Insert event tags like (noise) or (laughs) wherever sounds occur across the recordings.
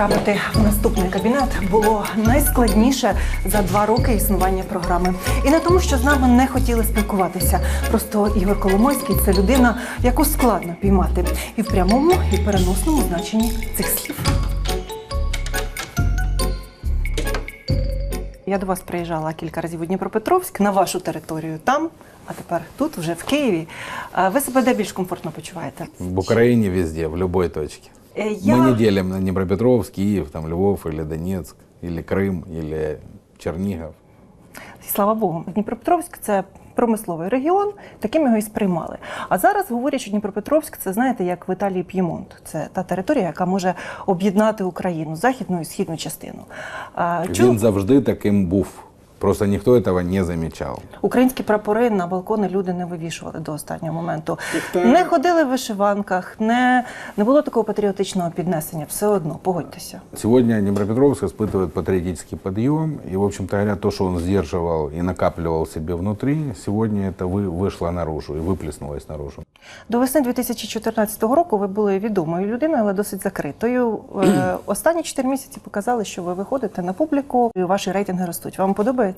потрапити в наступний кабінет було найскладніше за два роки існування програми. І не тому, що з нами не хотіли спілкуватися. Просто Ігор Коломойський це людина, яку складно піймати і в прямому, і переносному значенні цих слів. Я до вас приїжджала кілька разів у Дніпропетровськ на вашу територію там, а тепер тут, вже в Києві. Ви себе де більш комфортно почуваєте? В Украине везде, в любой точке. Е, Мы не делим на Днепропетровск, Киев, там, Львов или Донецк, или Крым, или Чернигов. Слава Богу, Дніпропетровськ це промисловий регіон, таким його і сприймали. А зараз говорять, що Дніпропетровськ це знаєте, як в Італії П'ємонт. Це та територія, яка може об'єднати Україну, західну і східну частину. Чу- Він завжди таким був. Просто ніхто этого не замічав. Українські прапори на балкони люди не вивішували до останнього моменту. Не ходили в вишиванках, не, не було такого патріотичного піднесення. Все одно, погодьтеся. Сегодня Днепропетровск испытывает патриотический подъем. И, в общем-то говоря, то, что он сдерживал и накапливал себе внутри, сегодня это вы, вышло наружу и выплеснулось наружу. До весни 2014 року ви були відомою людиною, але досить закритою. Е, (clears throat) Останні 4 місяці показали, що ви виходите на публіку, і ваші рейтинги ростуть. Вам подобається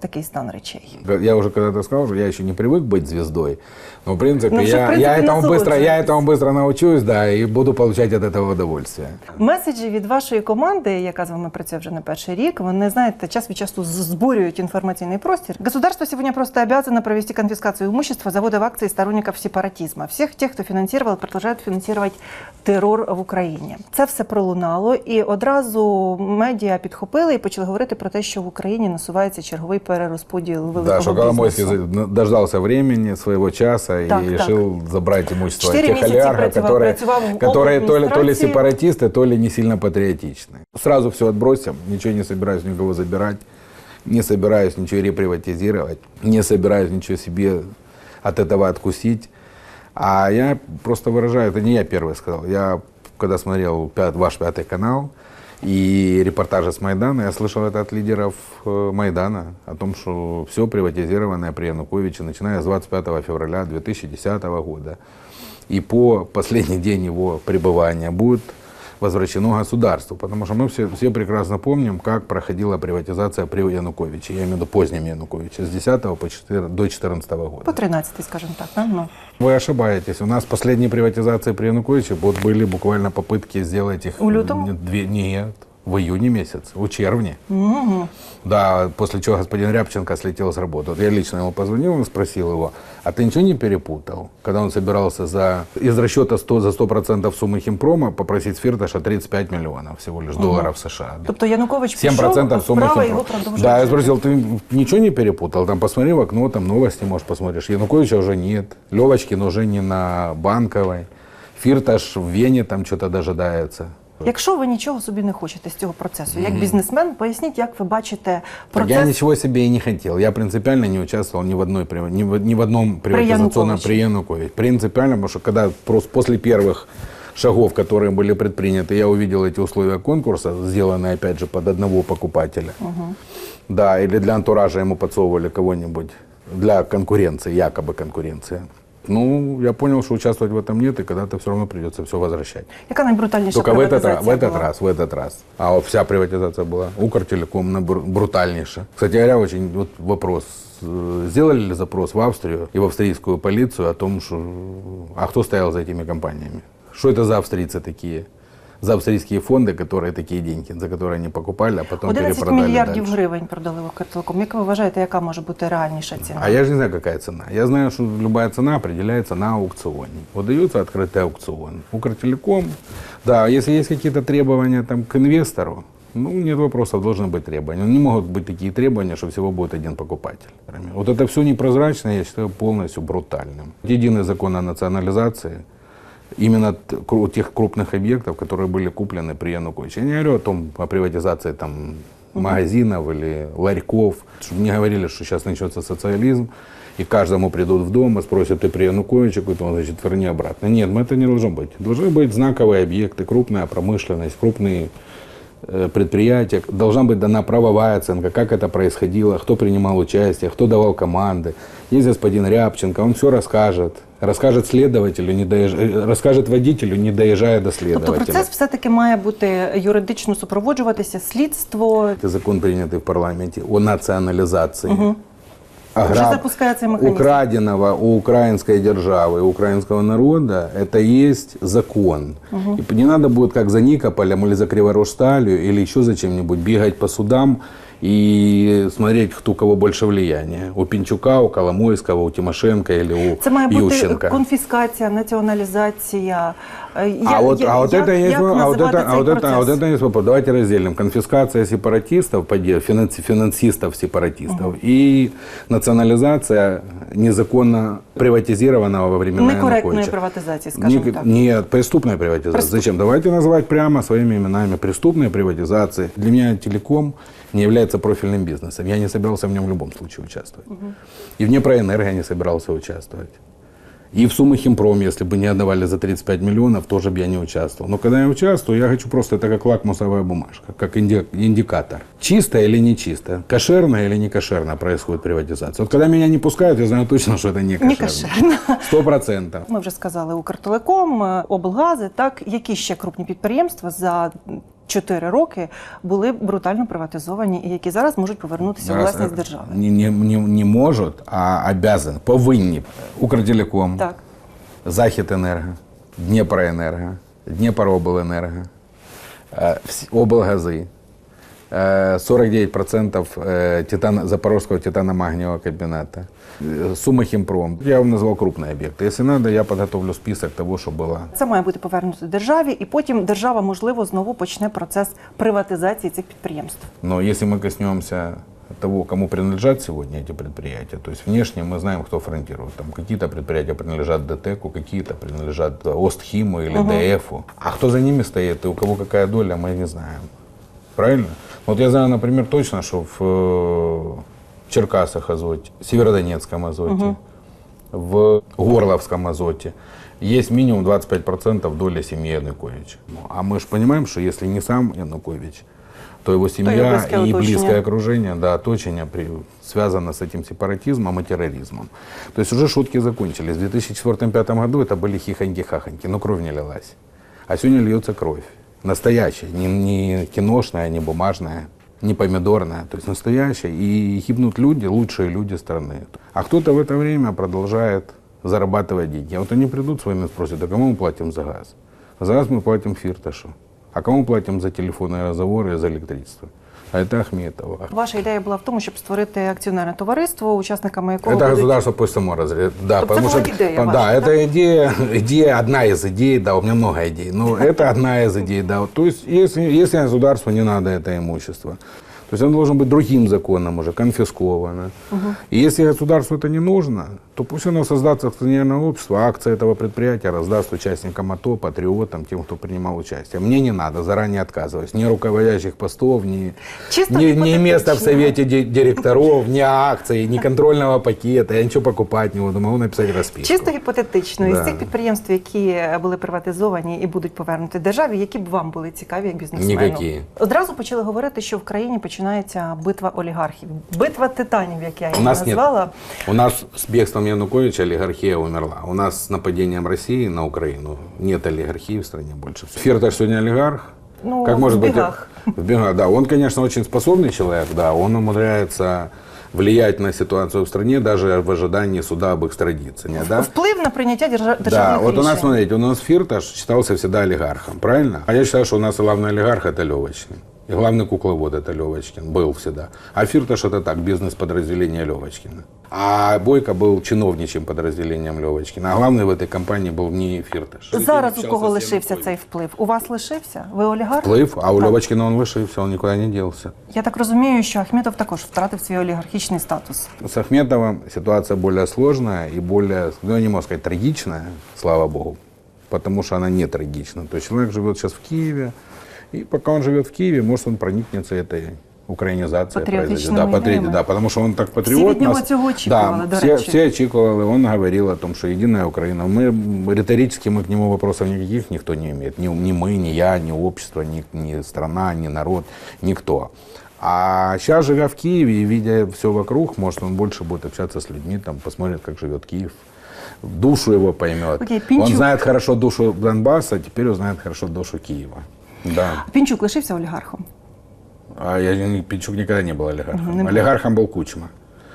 такий стан речей? Я уже когда-то сказал, что я еще не привык быть звездой, но в принципе, Ну, что, в я, принципе, я, этому быстро, я насолоджуетесь. этому быстро научусь, да, и буду получать от этого удовольствие. Меседжі від вашої команди, яка з вами працює вже не перший рік, вони знаєте, час від часу з- збурюють інформаційний простір. Государство сегодня просто обязано провести конфискацию имущества завода в акции сторонников сепаратизма. Всех тех, хто фінансував, продовжують фінансувати терор в Україні. Це все пролунало, і одразу медіа підхопили і почали говорити про те, що в Україні насувається черговий перерозподіл великого Да, что Коломойский бізнесу. за- дождался времени своего часа Так, и так. решил забрать имущество Четыре тех месяца олигархов, працевал- которые, працевал в которые то ли, то ли администрации. сепаратисты, то ли не сильно патриотичны. Сразу все отбросим, ничего не собираюсь никого забирать, не собираюсь ничего реприватизировать, не собираюсь ничего себе от этого откусить. А я просто выражаю, это не я первый сказал, я когда смотрел пят- ваш пятый канал, и репортажи с Майдана, я слышал это от лидеров э, Майдана, о том, что все приватизированное при Януковиче, начиная с 25 февраля 2010 года, и по последний день его пребывания будет возвращено государству. Потому что мы все, все прекрасно помним, как проходила приватизация при Януковиче, я имею в виду позднем Януковиче, с 10 по 4, до 14 года. По 13, скажімо так. да? Ну. Вы ошибаетесь. У нас последние приватизации при Януковиче вот были буквально попытки сделать их... У лютом? н- Две, нет, в июне месяце, в червне. Да, после чего господин Рябченко слетел с работы. Вот я лично ему позвонил и спросил его, а ты ничего не перепутал? Когда он собирался за, из расчета 100, за 100% суммы химпрома попросить Фирташа 35 миллионов всего лишь долларов США. Тобто Янукович 7% пішов, суммы справа його продовжує. Да, я спросил, ты ничего не перепутал? Там посмотри в окно, там новости, может, посмотришь. Януковича уже нет. Левочкин уже не на Банковой. Фирташ в Вене там что-то дожидается. Якщо ви нічого собі не хочете з цього процесу, як бізнесмен, поясніть, як ви бачите Так Я процес. ничего себе и не хотел. Я принципиально не участвовал ни в, одной, прив- ни в, ни в одном приватизационном Януковиче. при Януковиче. Принципиально, потому что когда просто после первых шагов, которые были предприняты, я увидел эти условия конкурса, сделанные опять же под одного покупателя. Да, или для антуража ему подсовывали кого-нибудь для конкуренции, якобы конкуренция. Ну, я понял, что участвовать в этом нет, и когда-то все равно придется все возвращать. Яка найбрутальніша Только в этот, раз, приватизація в этот була? раз, в этот раз. А вот вся приватизация была Укртелеком на бру- брутальнейшая. Кстати говоря, очень вот вопрос. э, Сделали ли запрос в Австрию и в австрийскую полицию о том, что... А кто стоял за этими компаниями? Что это за австрийцы такие? За австрийские фонды, которые такие деньги, за которые они покупали, а потом 11 перепродали мільярдів дальше. гривень продали в Укртелеком. Як ви вважаєте, яка може бути реальніша ціна? А я же не знаю, какая цена. Я знаю, что любая цена определяется на аукционе. Вот дается открытый аукцион. Укртелеком, да, если есть какие-то требования там, к инвестору, ну, нет вопросов, должны быть требования. Но не могут быть такие требования, что всего будет один покупатель. например. Вот это все непрозрачно, я считаю, полностью брутальным. Единый закон о национализации именно т- кру- тех крупных объектов, которые были куплены при Януковиче. Я не говорю о том, о приватизации там, магазинов или ларьков. Чтобы не говорили, что сейчас начнется социализм, и каждому придут в дом и спросят, ты при Януковиче какой-то, он, значит, верни обратно. Нет, это не должно быть. Должны быть знаковые объекты, крупная промышленность, крупные э, предприятия. Должна быть дана правовая оценка, как это происходило, кто принимал участие, кто давал команды. Есть господин Рябченко, он все расскажет. расскажет следователю, не доезж... э, расскажет водителю, не доезжая до Тобто следователя. процес все-таки має бути юридично супроводжуватися, слідство. Это закон, принятый в парламенте о национализации. ограб- Уже запускается механизм. Украденного у украинской державы, у украинского народа, это есть закон. И не надо будет, как за Никополем или за Криворожсталью или еще за чем-нибудь, бегать по судам и смотреть, кто у кого больше влияния. У Пинчука, у Коломойского, у Тимошенко или у Це має бути Ющенко. конфіскація, націоналізація. Е, А я- вот, я- а вот як- это есть, як а вот називати это, а цей вот это, а вот процес? это есть вопрос. Давайте разделим. Конфискация сепаратистов, поде- финанс- финансистов сепаратистов и национализация незаконно приватизированного во времена Некоректної Януковича. приватизації, скажімо Не- так. Нет, преступная приватизация. Преступ- Зачем? Давайте называть прямо своими именами. Преступная приватизация. Для меня телеком не является профильным бизнесом. Я не собирался в нем в любом случае участвовать. И в Днепроэнерго я не собирался участвовать. И в суммы Химпром, если бы не отдавали за 35 миллионов, тоже бы я не участвовал. Но когда я участвую, я хочу просто это как лакмусовая бумажка, как инди- индикатор. Чисто или не чисто, кошерно или не кошерно происходит приватизация. Вот когда меня не пускают, я знаю точно, что это не кошерно. кошерно. Сто процентов. Ми вже сказали Укртелеком, е, облгази. Так які ще крупні підприємства за 4 роки були брутально приватизовані і які зараз можуть повернутися у власність э, держави? Не, не, не, не можуть, а обязан, повинні. Укртелеком, Так. Західенерго, Дніпроенерго, Дніпрообленерго, е, облгази, е, 49% е, титан, Запорожского титано-магниевого комбината, е, Сумма Химпром. Я вам назвал крупные объекты. Если надо, я подготовлю список того, что было. Це має бути повернуто державі, і потім держава, можливо, знову почне процес приватизації цих підприємств. Но если мы коснемся того, кому принадлежат сегодня эти предприятия, то есть внешне мы знаем, кто фронтирует. Там какие-то предприятия принадлежат ДТЭКу, какие-то принадлежат Остхиму или ДФу. А кто за ними стоит и у кого какая доля, мы не знаем. Правильно? Вот я знаю, например, точно, что в э, Черкасах азоте, Северодонецком азоте, в Горловском азоте есть минимум 25% доля семьи Януковича. Ну, А мы же понимаем, что если не сам Янукович, то его семья близкое и оточение. близкое окружение, да, оточение при, связано с этим сепаратизмом и терроризмом. То есть уже шутки закончились. В 2004-2005 году это были хихоньки-хахоньки, но кровь не лилась. А сегодня льется кровь. Настоящая, не, не киношная, не бумажная, не помидорная. То есть настоящая. И гибнут люди, лучшие люди страны. А кто-то в это время продолжает зарабатывать деньги. А вот они придут с вами и спросят, а кому мы платим за газ? За газ мы платим Фирташу. А кому платим за телефонные разговоры и за электричество? А это Ахметова. Ваша ідея була в тому, щоб створити акціонерне товариство, учасниками якого Это будуть... государство пусть само разрежет. Да, Тобто потому це что була ідея да, ваша, это идея, идея одна из идей, да, у меня много идей, но это одна из идей, да. Вот, То есть, если, если государству не надо это имущество, то есть оно должно быть другим законом уже, конфисковано. И если государству это не нужно, то пусть оно создаст акционерное общество, а акции этого предприятия раздаст участникам АТО, патриотам, тем, кто принимал участие. Мне не надо, заранее отказываюсь. Ни руководящих постов, ни, Чисто ни, ни места в гипотетично. совете ди- директоров, ни акций, ни контрольного пакета. Я ничего покупать не буду, могу написать расписку. Чисто гіпотетично, із Да. цих підприємств, які були приватизовані і будуть повернуті державі, які б вам були цікаві як бізнесмену? Ніякі. Одразу почали говорити, що в країні починається битва олігархів, битва титанів, як я У її нас нет. назвала. У нас с бегством Януковича олигархия умерла. У нас с нападением России на Украину нет олигархии в стране больше. Фирташ сегодня олигарх. Ну, как в может бегах. быть? В бегах, да. Он, конечно, очень способный человек, да. Он умудряется влиять на ситуацию в стране даже в ожидании суда об экстрадиции. не, Да? Вплив на прийняття держа- Да, державних вот у нас, рішень. смотрите, у нас Фирташ считался всегда олигархом, правильно? А я считаю, что у нас главный олигарх – это Левочкин. И главный кукловод – это Левочкин, был всегда. А Фирташ – это так, бизнес-подразделение Левочкина. А Бойко был чиновничьим подразделением Левочкина. А главный в этой компании был не Фирташ. Зараз у кого лишився цей вплив? У вас лишився? Ви олігарх? Вплив, а у Так. Левочкина он лишився, он никуда не делся. Я так розумію, що Ахметов також втратив свій олігархічний статус. С Ахметовым ситуация более сложная и более, ну, я не могу сказать, трагичная, слава богу, потому что она не трагична. То есть человек живет сейчас в Киеве, и пока он живет в Киеве, может, он проникнется этой украинизацией. Патриотичными произойдет. да, патри- идеями. да, потому что он так патриот. від нього цього очікували, да, до все, речі. все очікували, он говорил о том, что единая Украина. Мы риторически мы к нему вопросов никаких никто не имеет. Ни, ни мы, ни я, ни общество, ни, ни страна, ни народ, никто. А сейчас, живя в Киеве и видя все вокруг, может, он больше будет общаться с людьми, там, посмотрит, как живет Киев, душу его поймет. Окей, Пинчук. Он знает хорошо душу Донбасса, теперь узнает хорошо душу Киева. Да. Пінчук лишився олігархом. А я, не- Пинчук никогда не был олигархом. Мгм, не был. олигархом был Кучма.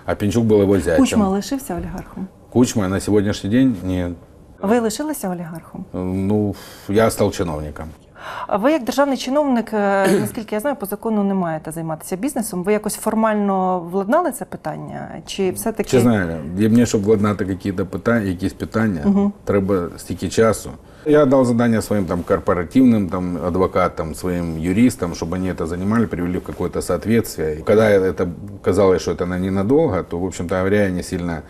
А Пинчук был его зятем. Кучма лишився олігархом. Кучма на сегодняшний день нет. Ви лишилися олігархом. Ну, я стал чиновником. А ви, як державний чиновник, е, (clears throat) наскільки я знаю, по закону не маєте займатися бізнесом. Ви якось формально владнали це питання? Чи все-таки Чесно, говоря, і мені, щоб владнати якісь питання, якісь питання, треба стільки часу. Я дал задание своим там корпоративным там, адвокатам, своим юристам, чтобы они это занимали, привели в какое-то соответствие. И когда это казалось, что это на ненадолго, то, в общем-то говоря, я не сильно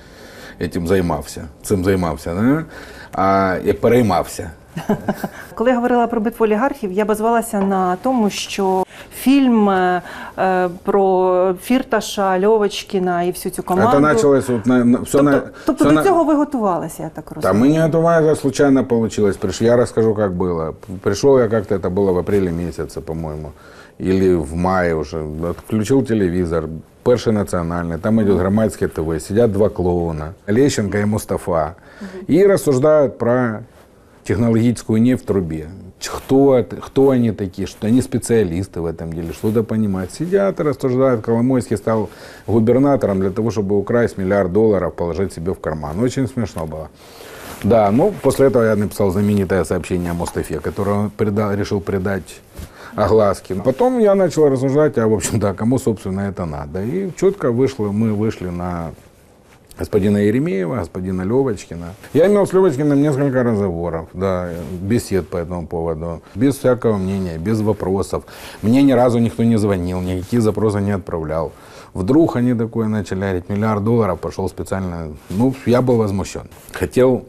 этим займався. Цим займався, да? а я переймався. (laughs) Коли я говорила про битву олігархів, я базувалася на тому, що фільм е, е, про Фірташа, Льовочкіна і всю цю команду. Это началось вот на, на, все Тобто, на, тобто всё до на- цього ви готувалися, я так Да розумію. мы не готовы, случайно получилось. Приш- Я расскажу, как было. Пришел я как-то, это было в апреле месяце, по-моему, или в мае уже. Включил телевизор, перший национальный, там идет громадское ТВ, сидят два клоуна, Лещенко и Мустафа, и рассуждают про технологическую нефть в трубе. Кто, кто они такие, что они специалисты в этом деле, что-то понимают. Сидят и рассуждают. Коломойский стал губернатором для того, чтобы украсть миллиард долларов, положить себе в карман. Очень смешно было. Да, ну, после этого я написал знаменитое сообщение о Мустафе, которое он прида- решил придать огласке. Потом я начал рассуждать, а, в общем-то, а кому, собственно, это надо. И четко вышло, мы вышли на господина Еремеева, господина Левочкина. Я имел с Левочкиным несколько разговоров, да, бесед по этому поводу, без всякого мнения, без вопросов. Мне ни разу никто не звонил, никакие запросы не отправлял. Вдруг они такое начали говорить, миллиард долларов пошел специально. Ну, я был возмущен. Хотел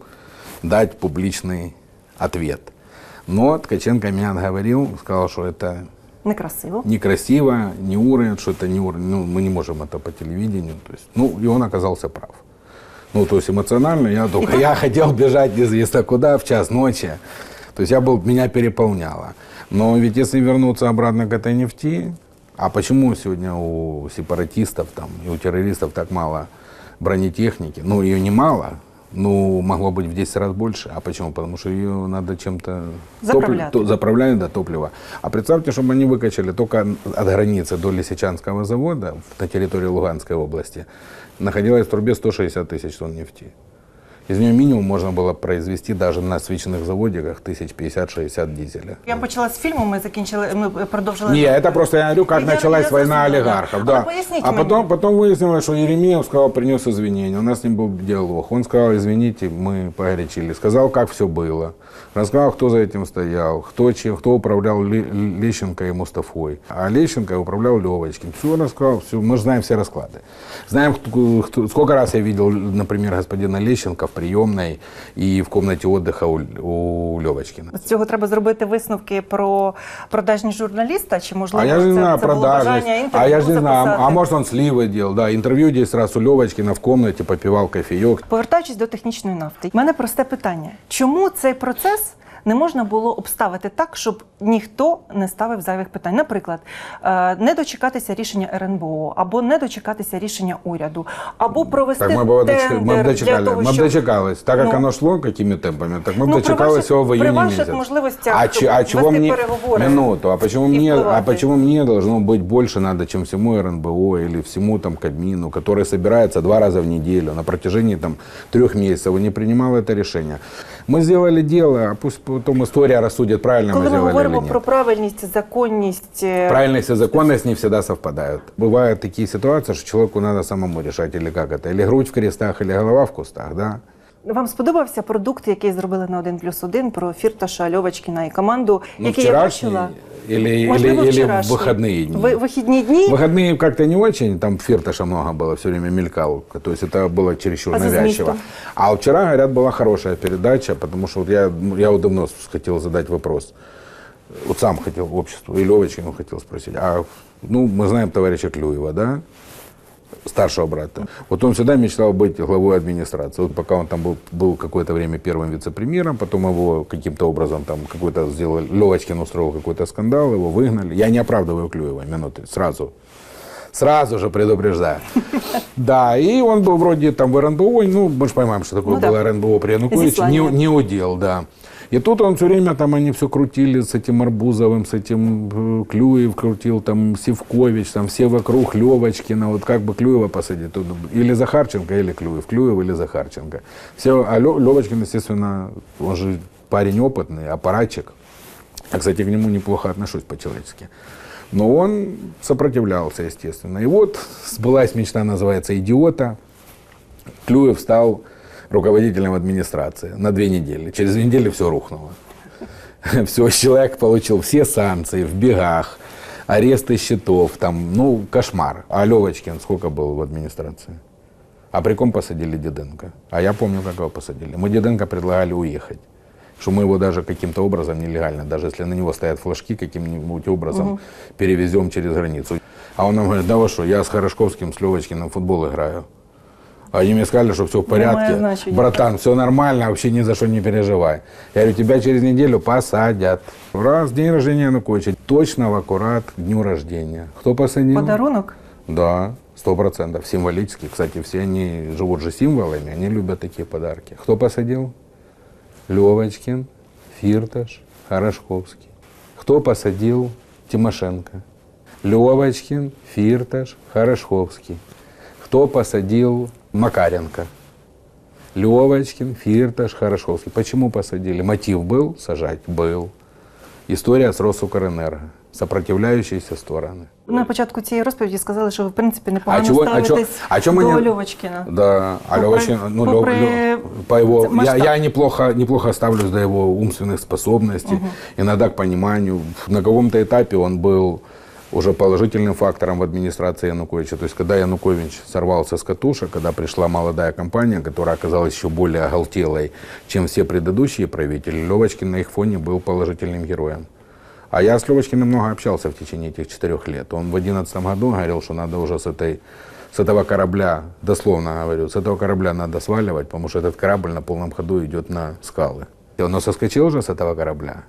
дать публичный ответ. Но Ткаченко меня отговорил, сказал, что это Некрасиво. некрасиво, не уровень, что это не уровень, ну, мы не можем это по телевидению. То есть, ну, и он оказался прав. Ну, то есть эмоционально я только, я хотел бежать неизвестно куда в час ночи. То есть я был, меня переполняло. Но ведь если вернуться обратно к этой нефти, а почему сегодня у сепаратистов там, и у террористов так мало бронетехники? Ну, ее немало, ну, могло быть в 10 раз больше. А почему? Потому что ее надо чем-то... Заправлять. то- заправляют до топлива. А представьте, чтобы они выкачали только от границы до Лисичанского завода на территории Луганской области находилось в трубе 160 тысяч тонн нефти. Из нее минимум можно было произвести даже на свечных заводиках тысяч 50-60 дизеля. Я почала з фільму, ми закінчили, ми продовжили. Не, это просто я говорю, как Я- началась я война зрозуміла, олигархов. да. Да. А поясните А мне. потом, потом выяснилось, что Еремеев сказал, принес извинения. У нас с ним был диалог. Он сказал, извините, мы погорячили. Сказал, как все было. Рассказал, кто за этим стоял, кто, чем, кто управлял Ле- Лещенко и Мустафой. А Лещенко управлял Левочкин. Все рассказал, все. Мы же знаем все расклады. Знаем, кто- кто- сколько раз я видел, например, господина Лещенко в приемной и в комнате отдыха у, у Левочкина. З цього треба зробити висновки про продажність журналіста, чи можливо А я же не це, знаю, це було продажность. А бажання інтерв'ю я же не знаю, а- а записати? может он сливы делал. Да, интервью 10 раз у Левочкина в комнате попивал кофеек. Повертаючись до технічної нафти, в мене просте питання: чому цей процес не можна було обставити так, щоб ніхто не ставив зайвих питань? Наприклад, е, не дочекатися рішення РНБО, або не дочекатися рішення уряду, або провести Так мы бы, дочек- мы бы тендер дочекали, для того, мы бы щоб... дочекались. Так как Ну, оно шло, какими темпами, так мы бы Ну, при дочекались ваших- всего в при июне ваших месяце. можливостях а, че- а чего вести мне переговоры минуту? А почему и мне? А впливати? почему мне должно быть больше надо, чем всему РНБО или всему там Кабмину, который собирается два раза в неделю на протяжении там трех месяцев и не принимал это решение? Мы сделали дело, а пусть потом история рассудит, правильно Коли мы ми сделали или говоримо нет. про правильність, законність, е, Правильность и законность не всегда совпадают. Бывают такие ситуации, что человеку надо самому решать, или как это, или грудь в крестах, или голова в кустах, да? Вам сподобався продукт, який зробили на 1 плюс 1 про Фірташа, Льовочкіна і команду, Ну, який я вчорашній бачила? или, Можливо, или, или в вчорашній. выходные дни? Ви- вихідні дні? Выходные как-то не очень, там Фирташа много было, все время мелькал, то есть это было чересчур А за навязчиво. змістом? А вот вчера, говорят, была хорошая передача, потому что вот я, ну, я вот давно хотел задать вопрос, вот сам хотел обществу, и Левочкину хотел спросить, а, ну, мы знаем товарища Клюева, да, старшего брата. Вот он всегда мечтал быть главой администрации. Вот пока он там был, был какое-то время первым вице-премьером, потом его каким-то образом там какой-то сделал, Левочкин устроил какой-то скандал, его выгнали. Я не оправдываю Клюева, минуты, сразу. Сразу же предупреждаю. (laughs) Да, и он был вроде там в РНБО, ну, мы же понимаем, что такое Ну да. было РНБО при Януковиче, не, не удел, да. И тут он все время, там они все крутили с этим Арбузовым, с этим э, Клюев крутил, там Севкович, там все вокруг Левочкина, вот как бы Клюева посадить, тут или Захарченко, или Клюев, Клюев или Захарченко. Все, а Левочкин, естественно, он же парень опытный, аппаратчик. Я, кстати, к нему неплохо отношусь по-человечески. Но он сопротивлялся, естественно. И вот сбылась мечта, называется «Идиота». Клюев стал руководителем администрации на две недели. Через две недели все рухнуло. (laughs) Все, человек получил все санкции в бегах, аресты счетов, там, ну, кошмар. А Левочкин сколько был в администрации? А при ком посадили Диденко? А я помню, как его посадили. Мы Диденко предлагали уехать. Что мы его даже каким-то образом нелегально, даже если на него стоят флажки, каким-нибудь образом перевезем через границу. А он нам говорит, да вы что, я с Хорошковским, с Левочкиным в футбол играю. А Они мне сказали, что все в Немає порядке. значення. Братан, все нормально, вообще ни за что не переживай. Я говорю, тебя через неделю посадят. Раз, день рождения Януковича. Точно в аккурат к дню рождения. Кто посадил? Подарунок? Да, сто процентов. Символически. Кстати, все они живут же символами, они любят такие подарки. Кто посадил? Левочкин, Фирташ, Хорошковский. Кто посадил? Тимошенко. Левочкин, Фирташ, Хорошковский. Кто посадил? Макаренко. Левочкин, Фирташ, Хорошковский. Почему посадили? Мотив был? Сажать был. История с Росукрэнерго Сопротивляющиеся стороны. На початку цієї розповіді сказали, що ви, в принципі, А непогано чего, а чё, ставитесь а чё мы до не... Льовочкіна. Да, а Попри- Лёвочкин, ну, Лё- попри Лё- по его, я, масштаб. я неплохо, неплохо ставлюсь до его умственных способностей, иногда к пониманию. На каком-то этапе он был уже положительным фактором в администрации Януковича. То есть, когда Янукович сорвался с катушек, когда пришла молодая компания, которая оказалась еще более оголтелой, чем все предыдущие правители, Левочкин на их фоне был положительным героем. А я с Левочкиным много общался в течение этих четырех лет. Он в 2011 году говорил, что надо уже с, этой, с этого корабля, дословно говорю, с этого корабля надо сваливать, потому что этот корабль на полном ходу идет на скалы. И он соскочил же с этого корабля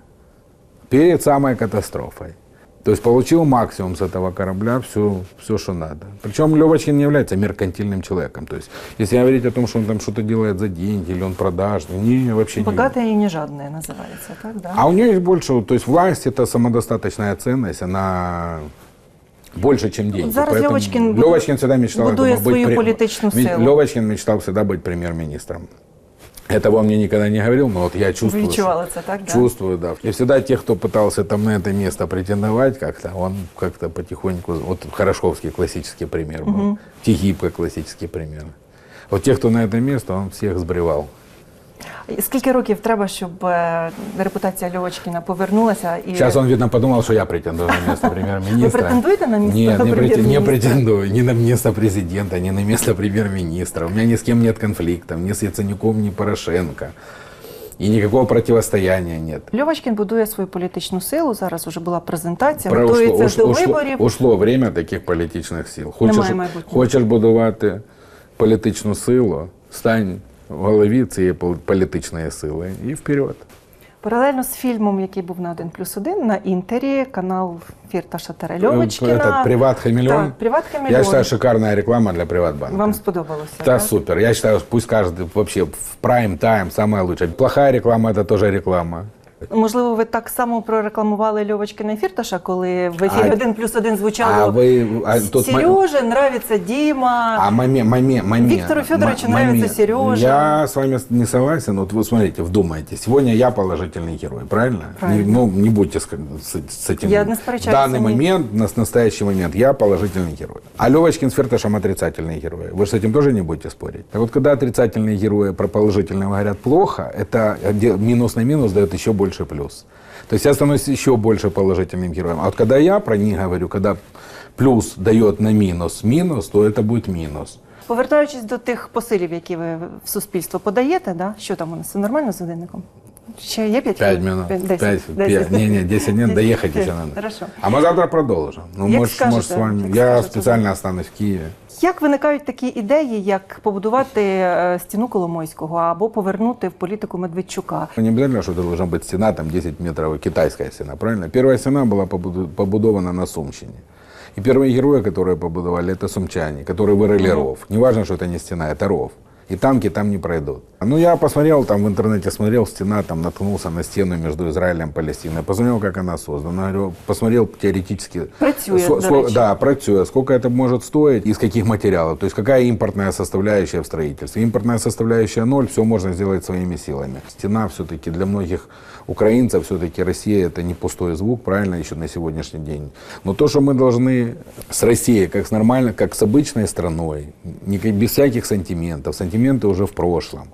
перед самой катастрофой. То есть получил максимум с этого корабля, все, все, что надо. Причем Левочкин не является меркантильным человеком. То есть, если говорить о том, что он там что-то делает за деньги или он продажный, не, вообще не. Багате і не жадне називається, так? Да? А у нее есть больше, то есть власть это самодостаточная ценность, она больше, чем деньги. Зараз Поэтому Льовочкин буду- Льовочкин всегда мечтал я будує думаю, быть свою пре- політичну Ме- силу. Льовочкин мечтал всегда быть премьер-министром. Этого он мне никогда не говорил, но вот я чувствую. відчували что- це, так, да? Чувствую, да. И всегда те, кто пытался там на это место претендовать как-то, он как-то потихоньку... Вот Хорошковский классический пример был. Тигибко классический пример. Вот те, кто на это место, он всех сбривал. І Скільки років треба, щоб е, репутація Льовочкіна повернулася? І... Сейчас он, видно, подумал, что я претендую на место премьер-министра. Вы претендуете на место Нет, не, претен- не претендую. Ни на место президента, ни на место премьер-министра. У меня ни с кем нет конфликтов, ни с Яценюком, ни Порошенко. И никакого противостояния нет. Льовочкін будує свою політичну силу. Зараз вже була презентація, Про- готується уш- до ушло, виборів. ушло время таких політичних сил. Хочеш, Немає хочеш будувати політичну силу, стань в голові цієї пол- політичної сили і вперед. Паралельно з фільмом, який був на 1 плюс 1, на інтері канал Фірташа Тара Льовочкіна. Этот приват Хамелеон. Так, приват Хамелеон. Я считаю, шикарная реклама для Приватбанка. Вам сподобалося? Да, так? супер. Я считаю, пусть каждый вообще в прайм тайм самая лучшая. Плохая реклама это тоже реклама. Можливо, ви так само прорекламували Льовочкина і Фірташа, коли в ефірі А- 1 плюс 1 звучало А вы а тут мо- Сережа, нравится Дима. а момент, момент, момент. Виктору Федоровичу мо- нравится момент. Сережа. Я с вами не согласен. Вот вы смотрите, вдумайте. Сегодня я положительный герой, правильно? Правильно. Не, ну, не будьте с, с- с этим. Я не В сперечаюсь, данный ні. момент, на с- настоящий момент, я положительный герой. А Левочкин с Ферташем отрицательные герои. Вы же с этим тоже не будете спорить. Так вот, когда отрицательные герои про положительного говорят плохо, это где минус на минус дает еще больше плюс. То есть я становлюсь еще больше положительным героем. А вот когда я про них говорю, когда плюс дает на минус минус, то это будет минус. Повертаючись до тих посилів, які ви в суспільство подаєте, да? що там у нас все нормально з годинником? Ще є 5 Пять минут. Пять, пять. Не, не, 10 нет, доехать еще надо. Хорошо. А мы завтра продолжим. Ну, Як может, скажете, может, с вами. як Я скажете, специально останусь в Киеве. Як виникають такі ідеї, як побудувати е, стіну Коломойського або повернути в політику Медведчука? Не обязательно, что это должна быть стена, там 10 метров, китайская стена, правильно? Первая стена была побуду- побудована на Сумщине. И первые герои, которые побудовали, это сумчане, которые вырыли ров. Неважно, что это не стена, это ров. И танки там не пройдут. Ну, я посмотрел, там в интернете смотрел, стена, там наткнулся на стену между Израилем и Палестиной. Посмотрел, как она создана. Говорю, Посмотрел теоретически. Працює, ско- до ско- речі. да, працює. Сколько это может стоить, из каких материалов. То есть, какая импортная составляющая в строительстве. Импортная составляющая ноль, все можно сделать своими силами. Стена все-таки для многих украинцев, все-таки Россия это не пустой звук, правильно, еще на сегодняшний день. Но то, что мы должны с Россией, как с нормально, как с обычной страной, не как- без всяких сантиментов, сантименты уже в прошлом,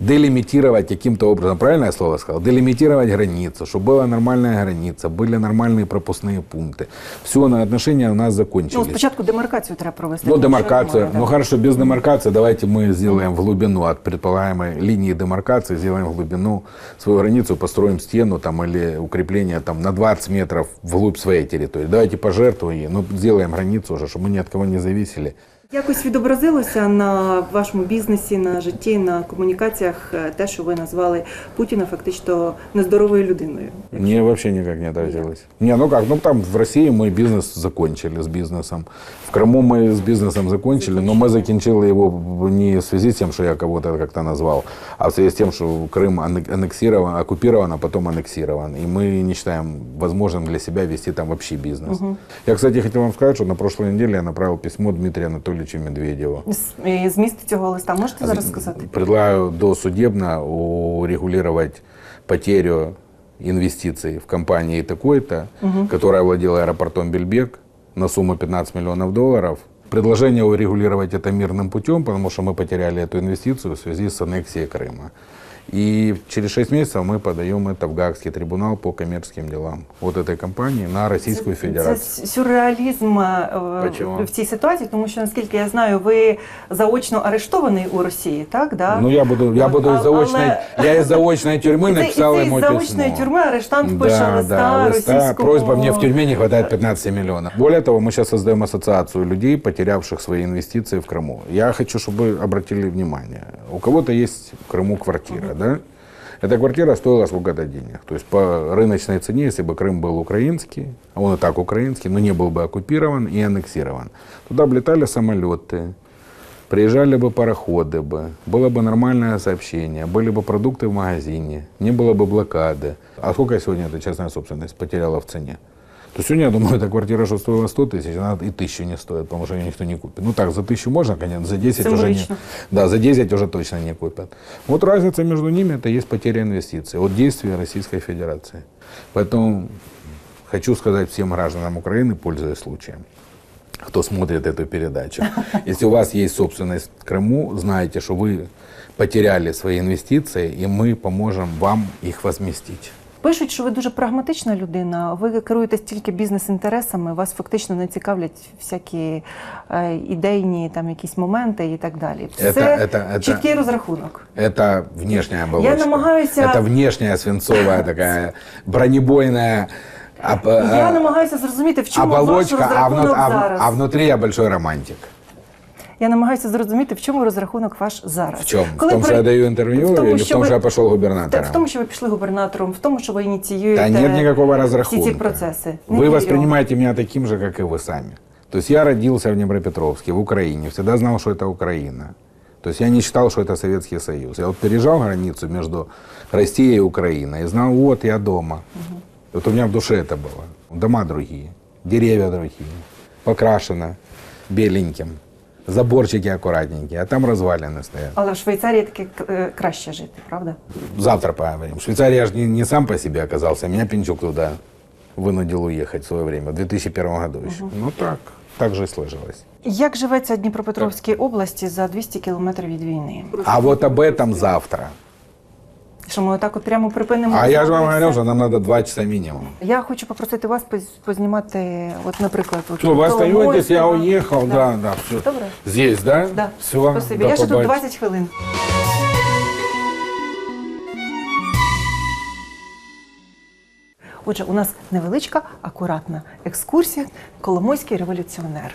делимитировать каким-то образом, правильно я слово сказал, делимитировать границу, чтобы была нормальная граница, были нормальные пропускные пункты. Все, на отношения у нас Ну, закончились. спочатку демаркацію треба провести. Ну, немає, Ну, хорошо, без демаркации давайте мы сделаем в глубину от предполагаемой линии демаркации, сделаем в глубину свою границу, построим стену там или укрепление там на 20 метров вглубь своей территории. Давайте пожертвуем но сделаем границу уже, чтобы мы ни от кого не зависели. Якось відобразилося на вашому бізнесі, на житті, на комунікаціях е, те, що ви назвали Путіна фактично нездоровою людиною. Ні, взагалі ніяк не отразилось. Ні, ну як, ну там в Росії ми бізнес закончили з бизнесом. Крыму мы с бизнесом закончили, но мы закончили его не в связи с тем, что я кого-то как-то назвал, а в связи с тем, что Крым аннексирован, оккупирован, а потом аннексирован. И мы не считаем возможным для себя вести там вообще бизнес. Я, кстати, хотел вам сказать, что на прошлой неделе я направил письмо Дмитрию Анатольевичу Медведеву. І Зміст цього листа можете зараз сказати? Предлагаю досудебно урегулировать потерю инвестиций в компании такой-то, которая владела аэропортом Бельбек на сумму 15 миллионов долларов. Предложение урегулировать это мирным путем, потому что мы потеряли эту инвестицию в связи с аннексией Крыма. И через 6 месяцев мы подаем это в Гаагский трибунал по коммерческим делам вот этой компании на Российскую Федерацию. Це сюрреалізм е, Почему? в цій ситуації, тому що наскільки я знаю, ви заочно арештований у Росії, так? Да? Ну, я буду, я От, буду а- из заочной, але- я из заочной тюрьмы І (laughs) це- написал і це ему із заочної письмо. тюрми арештант пише да, листа да, листа. російському... Просьба, мне в тюрьме не хватает 15 миллионов. Более того, мы сейчас создаем ассоциацию людей, потерявших свои инвестиции в Крыму. Я хочу, чтобы вы обратили внимание. У кого-то есть в Крыму квартира, да? Эта квартира стоила сколько-то денег. То есть по рыночной цене, если бы Крым был украинский, а он и так украинский, но не был бы оккупирован и аннексирован, туда бы летали самолеты, Приезжали бы пароходы бы, было бы нормальное сообщение, были бы продукты в магазине, не было бы блокады. А сколько сегодня эта частная собственность потеряла в цене? То сегодня, я думаю, эта квартира, что стоила 100 тысяч, она и тысячу не стоит, потому что ее никто не купит. Ну так, за тысячу можно, конечно, за 10 уже не. Символично. Да, за 10 уже точно не купят. Вот разница между ними, это есть потеря инвестиций от действия Российской Федерации. Поэтому хочу сказать всем гражданам Украины, пользуясь случаем, кто смотрит эту передачу. (laughs) Если у вас есть собственность в Крыму, знайте, что вы потеряли свои инвестиции, и мы поможем вам их возместить. Пишуть, що ви дуже прагматична людина, ви керуєтесь тільки бізнес-інтересами, вас фактично не цікавлять всякі е, ідейні там якісь моменти і так далі. Це Це- це- це- чіткий розрахунок. Это внешняя оболочка. намагаюся- Это внешняя свинцовая такая бронебойная оп- Я э, намагаюся зрозуміти, в чому ваш оболочка, а, вну- розрахунок а в- зараз. а внутри я большой романтик. Я намагаюся зрозуміти, в чому розрахунок ваш зараз. В чем? Коли в том, при- что я даю интервью, в тому, или в що том, ви- что я пошел Та, губернатором? в тому, що ви пішли губернатором, в тому, що ви ініціюєте Да нет никакого всі разрахунка. ці процеси. Не Вы вірю. воспринимаете меня таким же, как и вы сами. То есть я родился в Днепропетровске, в Украине, всегда знал, что это Украина. То есть я не считал, что это Советский Союз. Я вот переезжал границу между Россией и Украиной и знал, вот я дома. Вот у меня в душе это было. Дома другие, деревья другие, покрашено беленьким, заборчики аккуратненькие, а там развалины стоят. Але в Швейцарії таке е, краще жити, правда? Завтра поговорим. Швейцария я же не, не сам по себе оказался, меня Пинчук туда вынудил уехать в свое время, в 2001 году еще. Ну так, так же и сложилось. Як живеться Дніпропетровській області за 200 кілометрів від війни? А вот об этом завтра. Що ми отак от прямо припинимо? А я же вам все? говорил, что нам надо два часа минимум. Я хочу попросити вас поз- познімати, от, наприклад, от, Все, вы остаетесь, я уехал, да, да, все. Добре. Здесь, да? Да. Все, Спасибо. Я ще тут 20 хвилин. Отже, у нас невеличка, акуратна екскурсія Коломойський революціонер.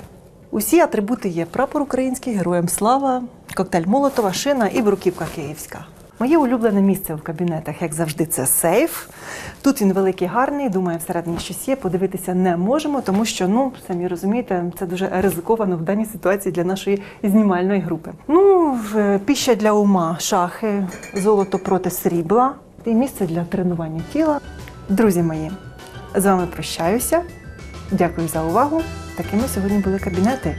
Усі атрибути є: прапор український, героям слава, коктейль Молотова, шина і бруківка київська. Моє улюблене місце в кабінетах, як завжди, це сейф. Тут він великий, гарний. Думаю, всередині щось є. Подивитися не можемо, тому що, ну, самі розумієте, це дуже ризиковано в даній ситуації для нашої знімальної групи. Ну, піща для ума, шахи, золото проти срібла і місце для тренування тіла. Друзі мої, з вами прощаюся. Дякую за увагу. Такими сьогодні були кабінети.